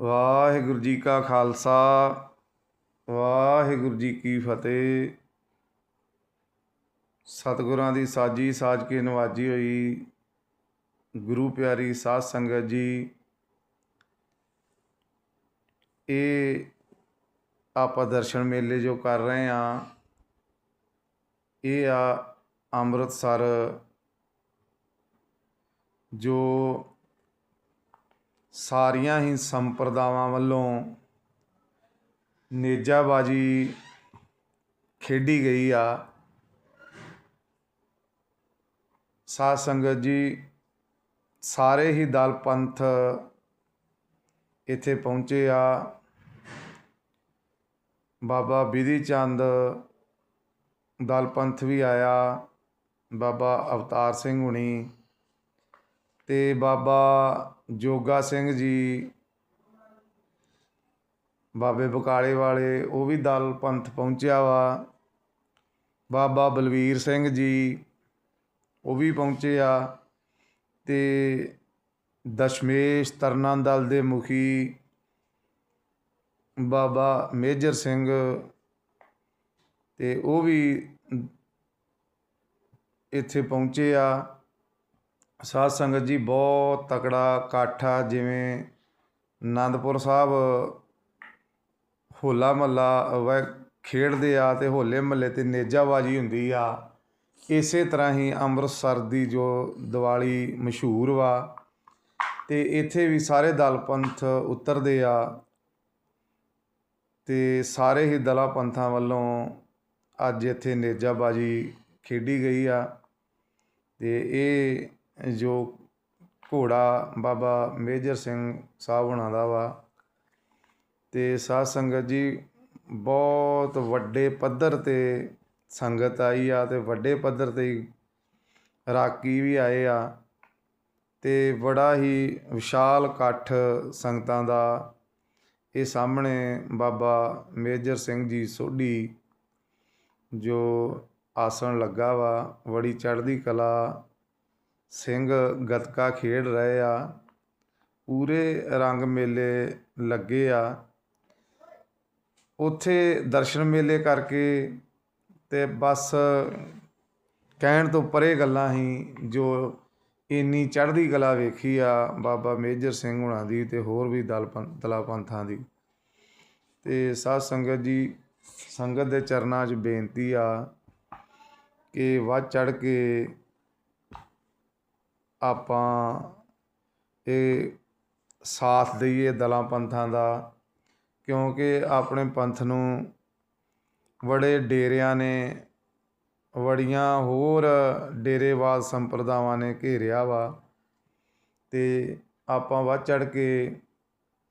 ਵਾਹਿਗੁਰੂ ਜੀ ਕਾ ਖਾਲਸਾ, ਵਾਹਿਗੁਰੂ ਜੀ ਕੀ ਫਤਿਹ। ਸਤਿਗੁਰਾਂ ਦੀ ਸਾਜੀ ਸਾਜ ਕੇ ਨਵਾਜੀ ਹੋਈ ਗੁਰੂ ਪਿਆਰੀ ਸਾਧ ਸੰਗਤ ਜੀ, ਇਹ ਆਪਾਂ ਦਰਸ਼ਨ ਮੇਲੇ ਜੋ ਕਰ ਰਹੇ ਆ ਇਹ ਆ ਅੰਮ੍ਰਿਤਸਰ, ਜੋ ਸਾਰੀਆਂ ਹੀ ਸੰਪਰਦਾਵਾਂ ਵੱਲੋਂ ਨੇਜਾਬਾਜੀ ਖੇਡੀ ਗਈ ਆ। ਸਾਧ ਸੰਗਤ ਜੀ, ਸਾਰੇ ਹੀ ਦਲ ਪੰਥ ਇੱਥੇ ਪਹੁੰਚੇ ਆ। ਬਾਬਾ ਬਿਧੀ ਚੰਦ ਦਲ ਪੰਥ ਵੀ ਆਇਆ, ਬਾਬਾ ਅਵਤਾਰ ਸਿੰਘ ਹੁਣੀ ਤੇ ਬਾਬਾ ਜੋਗਾ ਸਿੰਘ ਜੀ, ਬਾਬੇ ਬਕਾਲੇ ਵਾਲੇ, ਉਹ ਵੀ ਦਲ ਪੰਥ ਪਹੁੰਚਿਆ ਵਾ। ਬਾਬਾ ਬਲਵੀਰ ਸਿੰਘ ਜੀ, ਉਹ ਵੀ ਪਹੁੰਚੇ ਆ। ਤੇ ਦਸ਼ਮੇਸ਼ ਤਰਨਾ ਦਲ ਦੇ ਮੁਖੀ ਬਾਬਾ ਮੇਜਰ ਸਿੰਘ ਤੇ ਉਹ ਵੀ ਇੱਥੇ ਪਹੁੰਚੇ ਆ। ਸਾਧ ਸੰਗਤ ਜੀ, ਬਹੁਤ ਤਕੜਾ ਇਕੱਠ ਆ, ਜਿਵੇਂ ਆਨੰਦਪੁਰ ਸਾਹਿਬ ਹੋਲਾ ਮਹੱਲਾ ਵੈ ਖੇਡਦੇ ਆ ਤੇ ਹੋਲੇ ਮਹੱਲੇ ਤੇ ਨੇਜਾਬਾਜੀ ਹੁੰਦੀ ਆ। ਇਸੇ ਤਰ੍ਹਾਂ ਹੀ ਅੰਮ੍ਰਿਤਸਰ ਦੀ ਜੋ ਦੀਵਾਲੀ ਮਸ਼ਹੂਰ ਵਾ, ਤੇ ਇੱਥੇ ਵੀ ਸਾਰੇ ਦਲ ਪੰਥ ਉਤਰਦੇ ਆ ਤੇ ਸਾਰੇ ਹੀ ਦਲਾਂ ਪੰਥਾਂ ਵੱਲੋਂ ਅੱਜ ਇੱਥੇ ਨੇਜਾਬਾਜੀ ਖੇਡੀ ਗਈ ਆ। ਤੇ ਇਹ ਜੋ ਘੋੜਾ ਬਾਬਾ ਮੇਜਰ ਸਿੰਘ ਸਾਹਿਬ ਹੁਣਾਂ ਦਾ ਵਾ ਤੇ ਸਾਧ ਸੰਗਤ ਜੀ ਬਹੁਤ ਵੱਡੇ ਪੱਧਰ ਤੇ ਸੰਗਤ ਆਈ ਆ ਤੇ ਵੱਡੇ ਪੱਧਰ ਤੇ ਹੀ ਰਾਗੀ ਵੀ ਆਏ ਆ ਤੇ ਬੜਾ ਹੀ ਵਿਸ਼ਾਲ ਇਕੱਠ ਸੰਗਤਾਂ ਦਾ ਇਹ ਸਾਹਮਣੇ ਬਾਬਾ ਮੇਜਰ ਸਿੰਘ ਜੀ ਸੋਢੀ ਜੋ ਆਸਣ ਲੱਗਾ ਵਾ, ਬੜੀ ਚੜ੍ਹਦੀ ਕਲਾ ਸਿੰਘ ਗਤਕਾ ਖੇਡ ਰਹੇ ਆ। ਪੂਰੇ ਰੰਗ ਮੇਲੇ ਲੱਗੇ ਆ। ਉੱਥੇ ਦਰਸ਼ਨ ਮੇਲੇ ਕਰਕੇ ਤੇ ਬਸ ਕਹਿਣ ਤੋਂ ਪਰੇ ਗੱਲਾਂ ਹੀ ਜੋ ਇੰਨੀ ਚੜ੍ਹਦੀ ਕਲਾ ਵੇਖੀ ਆ ਬਾਬਾ ਮੇਜਰ ਸਿੰਘ ਹੁਣਾਂ ਦੀ ਤੇ ਹੋਰ ਵੀ ਦਲ ਪੰਥ ਦਲਾ ਪੰਥਾਂ ਦੀ। ਤੇ ਸਾਧ ਸੰਗਤ ਜੀ, ਸੰਗਤ ਦੇ ਚਰਨਾਂ 'ਚ ਬੇਨਤੀ ਆ ਕਿ ਵੱਧ ਚੜ ਕੇ ਆਪਾਂ ਇਹ ਸਾਥ ਦਈਏ ਦਲਾਂ ਪੰਥਾਂ ਦਾ, ਕਿਉਂਕਿ ਆਪਣੇ ਪੰਥ ਨੂੰ ਬੜੇ ਡੇਰਿਆਂ ਨੇ, ਬੜੀਆਂ ਹੋਰ ਡੇਰੇਵਾਦ ਸੰਪਰਦਾਵਾਂ ਨੇ ਘੇਰਿਆ ਵਾ। ਤੇ ਆਪਾਂ ਵੱਧ ਚੜ ਕੇ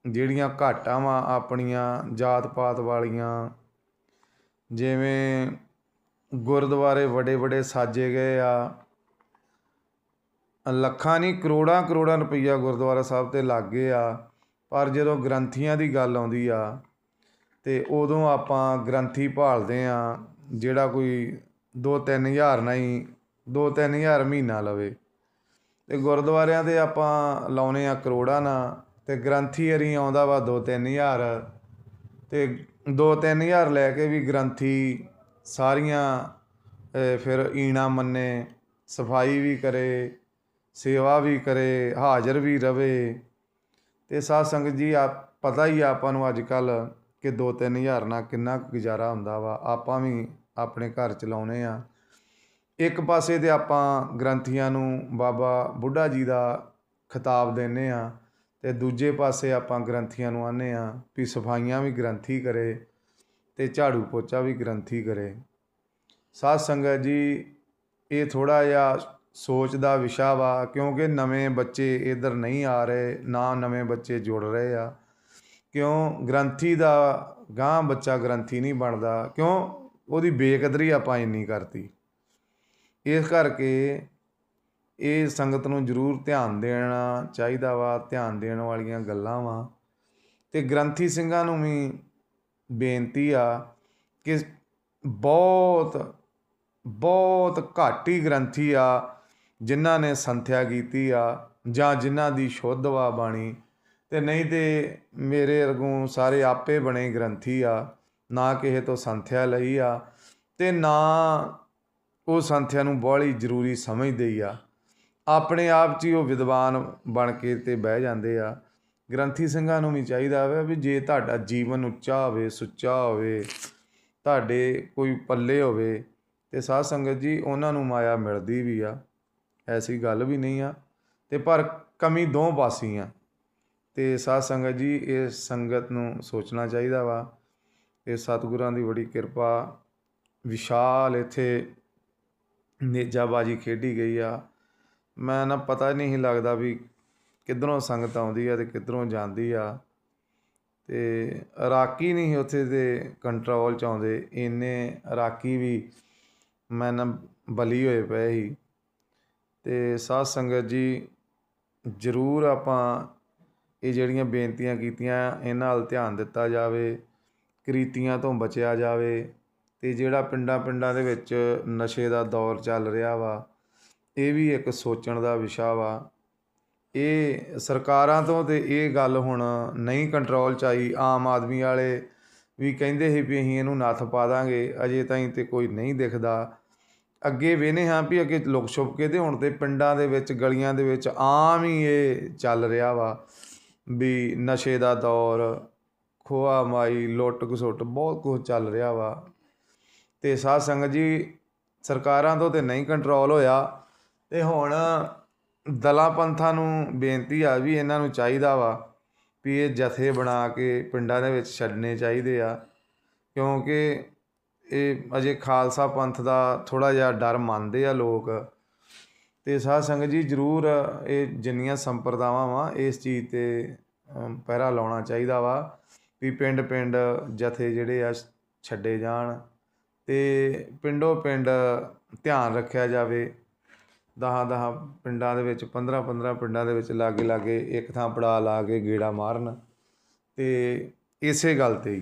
ਜਿਹੜੀਆਂ ਘਾਟਾਂ ਵਾ ਆਪਣੀਆਂ ਜਾਤ ਪਾਤ ਵਾਲੀਆਂ, ਜਿਵੇਂ ਗੁਰਦੁਆਰੇ ਵੱਡੇ ਵੱਡੇ ਸਾਜੇ ਗਏ ਆ ਲੱਖਾਂ ਨਹੀਂ, ਕਰੋੜਾਂ ਕਰੋੜਾਂ ਰੁਪਈਆ ਗੁਰਦੁਆਰਾ ਸਾਹਿਬ ਤੇ ਲੱਗ ਗਏ ਆ। ਪਰ ਜਦੋਂ ਗ੍ਰੰਥੀਆਂ ਦੀ ਗੱਲ ਆਉਂਦੀ ਆ, ਤੇ ਉਦੋਂ ਆਪਾਂ ਗ੍ਰੰਥੀ ਭਾਲਦੇ ਆ, ਜਿਹੜਾ ਕੋਈ 2-3000 ਨਹੀਂ 2-3000 ਮਹੀਨਾ ਲਵੇ। ਤੇ ਗੁਰਦੁਆਰਿਆਂ ਤੇ ਆਪਾਂ ਲਾਉਨੇ ਆ ਕਰੋੜਾਂ ਨਾ, ਤੇ ਗ੍ਰੰਥੀ ਅਰੀ ਆਉਂਦਾ ਵਾ 2-3000 ਤੇ 2-3000 ਲੈ ਕੇ ਵੀ ਗ੍ਰੰਥੀ ਸਾਰੀਆਂ ਫਿਰ ਈਣਾ ਮੰਨੇ, ਸਫ਼ਾਈ ਵੀ ਕਰੇ ਸੇਵਾ ਵੀ ਕਰੇ, ਹਾਜ਼ਰ ਵੀ ਰਵੇ। ਤੇ ਸਾਧ ਸੰਗਤ ਜੀ ਆ ਪਤਾ ਹੀ ਆ ਆਪਾਂ ਨੂੰ ਅੱਜ ਕੱਲ ਕਿ 2-3000 ਨਾਲ ਕਿੰਨਾ ਕੁ ਗੁਜ਼ਾਰਾ ਹੁੰਦਾ ਵਾ। ਆਪਾਂ ਵੀ ਆਪਣੇ ਘਰ ਚਲਾਉਨੇ ਆ। ਇੱਕ ਪਾਸੇ ਤੇ ਆਪਾਂ ਗ੍ਰੰਥੀਆਂ ਨੂੰ ਬਾਬਾ ਬੁੱਢਾ ਜੀ ਦਾ ਖਿਤਾਬ ਦਿੰਨੇ ਆ ਤੇ ਦੂਜੇ ਪਾਸੇ ਆਪਾਂ ਗ੍ਰੰਥੀਆਂ ਨੂੰ ਆਨੇ ਆ ਵੀ ਸਫਾਈਆਂ ਵੀ ਗ੍ਰੰਥੀ ਕਰੇ ਤੇ ਝਾੜੂ ਪੋਚਾ ਵੀ ਗ੍ਰੰਥੀ ਕਰੇ। ਸਾਧ ਸੰਗਤ ਜੀ, ਇਹ ਥੋੜਾ ਜਿਹਾ ਸੋਚ ਦਾ ਵਿਸ਼ਾ ਵਾ, ਕਿਉਂਕਿ ਨਵੇਂ ਬੱਚੇ ਇਧਰ ਨਹੀਂ ਆ ਰਹੇ, ਨਾ ਨਵੇਂ ਬੱਚੇ ਜੁੜ ਰਹੇ ਆ। ਕਿਉਂ? ਗ੍ਰੰਥੀ ਦਾ ਗਾਂ ਬੱਚਾ ਗ੍ਰੰਥੀ ਨਹੀਂ ਬਣਦਾ, ਕਿਉਂ? ਉਹਦੀ ਬੇਕਦਰੀ ਆਪਾਂ ਇੰਨੀ ਕਰਤੀ। ਇਸ ਕਰਕੇ ਇਹ ਸੰਗਤ ਨੂੰ ਜ਼ਰੂਰ ਧਿਆਨ ਦੇਣਾ ਚਾਹੀਦਾ ਵਾ, ਧਿਆਨ ਦੇਣ ਵਾਲੀਆਂ ਗੱਲਾਂ ਵਾ। ਤੇ ਗ੍ਰੰਥੀ ਸਿੰਘਾਂ ਨੂੰ ਵੀ ਬੇਨਤੀ ਆ ਕਿ ਬਹੁਤ ਬਹੁਤ ਘਾਟੀ ਗ੍ਰੰਥੀ ਆ। ਜਿਨ੍ਹਾਂ ਨੇ ਸੰਥਿਆ ਕੀਤੀ ਆ ਜਾਂ ਜਿਨ੍ਹਾਂ ਦੀ ਸ਼ੁੱਧ ਵਾ ਬਾਣੀ, ਤੇ ਨਹੀਂ ਤੇ ਮੇਰੇ ਅਰਗੋਂ ਸਾਰੇ ਆਪੇ ਬਣੇ ਗ੍ਰੰਥੀ ਆ, ਨਾ ਕਿਸੇ ਤੋਂ ਸੰਥਿਆ ਲਈ ਆ, ਤੇ ਨਾ ਉਹ ਸੰਥਿਆ ਨੂੰ ਬਾਹਲੀ ਜ਼ਰੂਰੀ ਸਮਝਦੇ ਆ। ਆਪਣੇ ਆਪ 'ਚ ਹੀ ਉਹ ਵਿਦਵਾਨ ਬਣ ਕੇ ਤੇ ਬਹਿ ਜਾਂਦੇ ਆ। ਗ੍ਰੰਥੀ ਸਿੰਘਾਂ ਨੂੰ ਵੀ ਚਾਹੀਦਾ ਵਾ ਵੀ ਜੇ ਤੁਹਾਡਾ ਜੀਵਨ ਉੱਚਾ ਹੋਵੇ, ਸੁੱਚਾ ਹੋਵੇ, ਤੁਹਾਡੇ ਕੋਈ ਪੱਲੇ ਹੋਵੇ, ਤੇ ਸਾਧ ਸੰਗਤ ਜੀ, ਉਹਨਾਂ ਨੂੰ ਮਾਇਆ ਮਿਲਦੀ ਵੀ ਆ। ਐਸੀ ਗੱਲ ਵੀ ਨਹੀਂ ਆ। ਤੇ ਪਰ ਕਮੀ ਦੋ ਪਾਸੀ ਆ ਤੇ ਸਾਧ ਸੰਗਤ ਜੀ, ਇਹ ਸੰਗਤ ਨੂੰ ਸੋਚਣਾ ਚਾਹੀਦਾ ਵਾ। ਇਹ ਸਤਿਗੁਰਾਂ ਦੀ ਬੜੀ ਕਿਰਪਾ। ਵਿਸ਼ਾਲ ਇੱਥੇ ਨੇਜਾਬਾਜੀ ਖੇਡੀ ਗਈ ਆ। ਮੈਂ ਨਾ ਪਤਾ ਨਹੀਂ ਲੱਗਦਾ ਵੀ ਕਿੱਧਰੋਂ ਸੰਗਤ ਆਉਂਦੀ ਆ ਤੇ ਕਿੱਧਰੋਂ ਜਾਂਦੀ ਆ। ਤੇ ਰਾਕੀ ਨਹੀਂ ਸੀ ਉੱਥੇ ਦੇ ਕੰਟਰੋਲ ਚ ਆਉਂਦੇ। ਇੰਨੇ ਰਾਕੀ ਵੀ ਮੈਂ ਨਾ ਬਲੀ ਹੋਏ ਪਏ ਸੀ। ਤੇ ਸਾਧ ਸੰਗਤ ਜੀ, ਜ਼ਰੂਰ ਆਪਾਂ ਇਹ ਜਿਹੜੀਆਂ ਬੇਨਤੀਆਂ ਕੀਤੀਆਂ, ਇਹਨਾਂ ਵੱਲ ਧਿਆਨ ਦਿੱਤਾ ਜਾਵੇ, ਕ੍ਰੀਤੀਆਂ ਤੋਂ ਬਚਿਆ ਜਾਵੇ ਤੇ ਜਿਹੜਾ ਪਿੰਡਾਂ ਪਿੰਡਾਂ ਦੇ ਵਿੱਚ ਨਸ਼ੇ ਦਾ ਦੌਰ ਚੱਲ ਰਿਹਾ ਵਾ, ਇਹ ਵੀ ਇੱਕ ਸੋਚਣ ਦਾ ਵਿਸ਼ਾ ਵਾ। ਇਹ ਸਰਕਾਰਾਂ ਤੋਂ ਤੇ ਇਹ ਗੱਲ ਹੁਣ ਨਹੀਂ ਕੰਟਰੋਲ ਚ ਆਈ, ਆਮ ਆਦਮੀ ਵਾਲੇ ਵੀ ਕਹਿੰਦੇ ਸੀ ਵੀ ਅਸੀਂ ਇਹਨੂੰ ਨੱਥ ਪਾ ਦਾਂਗੇ, ਅਜੇ ਤਾਈਂ ਤੇ ਕੋਈ ਨਹੀਂ ਦਿਖਦਾ। ਅੱਗੇ ਵੇਨੇ ਹਾਂ ਵੀ ਅੱਗੇ ਲੁਕ ਛੁਪ ਕੇ ਤੇ ਹੁਣ ਤੇ ਪਿੰਡਾਂ ਦੇ ਵਿੱਚ, ਗਲੀਆਂ ਦੇ ਵਿੱਚ ਆਮ ਹੀ ਇਹ ਚੱਲ ਰਿਹਾ ਵਾ ਵੀ ਨਸ਼ੇ ਦਾ ਦੌਰ ਖੋਆ ਮਾਈ ਲੁੱਟ ਖਸੁੱਟ ਬਹੁਤ ਕੁਝ ਚੱਲ ਰਿਹਾ ਵਾ। ਤੇ ਸਾਧ ਸੰਗਤ ਜੀ ਸਰਕਾਰਾਂ ਤੋਂ ਤੇ ਨਹੀਂ ਕੰਟਰੋਲ ਹੋਇਆ ਤੇ ਹੁਣ ਦਲਾਂ ਪੰਥਾਂ ਨੂੰ ਬੇਨਤੀ ਆ ਵੀ ਇਹਨਾਂ ਨੂੰ ਚਾਹੀਦਾ ਵਾ ਵੀ ਇਹ ਜਥੇ ਬਣਾ ਕੇ ਪਿੰਡਾਂ ਦੇ ਵਿੱਚ ਛੱਡਣੇ ਚਾਹੀਦੇ ਆ। ਕਿਉਂਕਿ ਇਹ ਅਜੇ ਖਾਲਸਾ ਪੰਥ ਦਾ ਥੋੜਾ ਜਿਹਾ ਡਰ ਮੰਨਦੇ ਆ ਲੋਕ। ਤੇ ਸਾਧ ਸੰਗਤ ਜੀ ਜ਼ਰੂਰ ਇਹ ਜਿੰਨੀਆਂ ਸੰਪਰਦਾਵਾਂ ਵਾ, ਇਸ ਚੀਜ਼ ਤੇ ਪਹਿਰਾ ਲਾਉਣਾ ਚਾਹੀਦਾ ਵਾ ਵੀ ਪਿੰਡ ਪਿੰਡ ਜਥੇ ਜਿਹੜੇ ਆ ਛੱਡੇ ਜਾਣ ਤੇ ਪਿੰਡੋ ਪਿੰਡ ਧਿਆਨ ਰੱਖਿਆ ਜਾਵੇ। ਦਹਾਂ ਦਹਾਂ ਪਿੰਡਾਂ ਦੇ ਵਿੱਚ 15 15 ਪਿੰਡਾਂ ਦੇ ਵਿੱਚ ਲਾਗੇ ਲਾਗੇ ਇੱਕ ਥਾਂ ਪੜਾ ਲਾ ਕੇ ਗੇੜਾ ਮਾਰਨ ਤੇ ਇਸੇ ਗੱਲ ਤੇ ਹੀ।